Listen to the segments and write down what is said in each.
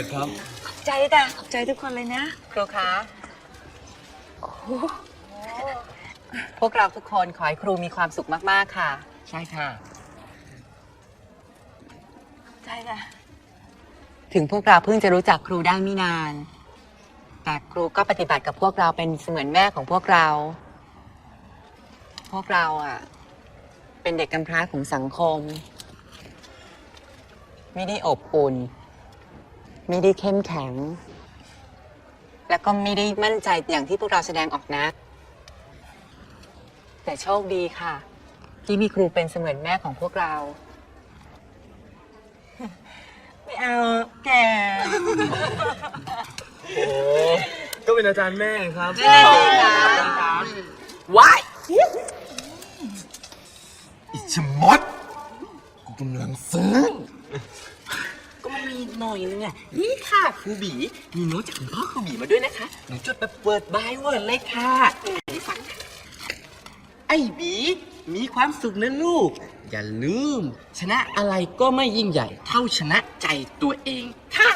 อยครับ ใจจ้ะขอบใจทุกคนเลยนะครูคะพวกเราทุกคนขอให้ครูมีความสุขมาก ๆ ค่ะ ใช่ค่ะ ใจจ้ะถึงพวกเราเพิ่งจะรู้จักครูได้ไม่นาน แต่ครูก็ปฏิบัติกับพวกเราเป็นเสมือนแม่ของพวกเรา พวกเราอะ เป็นเด็กกำพร้าของสังคม ไม่ได้อบอุ่น ไม่ได้เข้มแข็ง แล้วก็ไม่ได้มั่นใจอย่างที่พวกเราแสดงออกนะ แต่โชคดีค่ะ ที่มีครูเป็นเสมือนแม่ของพวกเรา ไม่เอาแกโอ้ก็เป็นอาจารย์แม่ครับนั่นน่ะสิคะว้ายอิชมดกูกำลังซึ้งก็มันมี หน่อยนึงอะนี่ค่ะครูบีมีโน้ตจากคุณพ่อครูบีมาด้วยนะคะหนูจดแบบเวิดบายเวิร์ดเลยค่ะให้ฟังค่ะไอ้บี มีความสุขนะลูก อย่าลืม ชนะอะไรก็ไม่ยิ่งใหญ่ เท่าชนะใจตัวเองค่ะ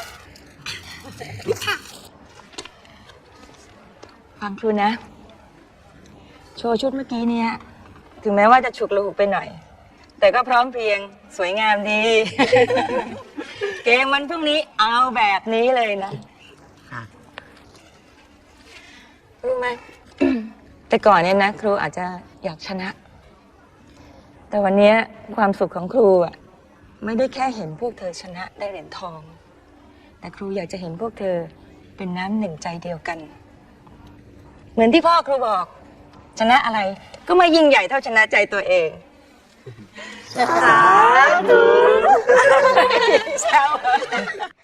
นี่ค่ะฟังครูนะ โชว์ชุดเมื่อกี้เนี่ยถึงแม้ว่าจะฉุกละหุกไปหน่อย แต่ก็พร้อมเพรียงสวยงามดี เกมวันพรุ่งนี้เอาแบบนี้เลยนะ ค่ะ รู้ไหม แต่ก่อนเนี่ยนะ ครูอาจจะอยากชนะ แต่วันเนี้ยความสุขของครูอะไม่ได้แค่เห็นพวกเธอชนะได้เหรียญทอง แต่ครูอยากจะเห็นพวกเธอเป็นน้ำหนึ่งใจเดียวกัน เหมือนที่พ่อครูบอก ชนะอะไรก็ไม่ยิ่งใหญ่เท่าชนะใจตัวเองนะคะ ดูแซว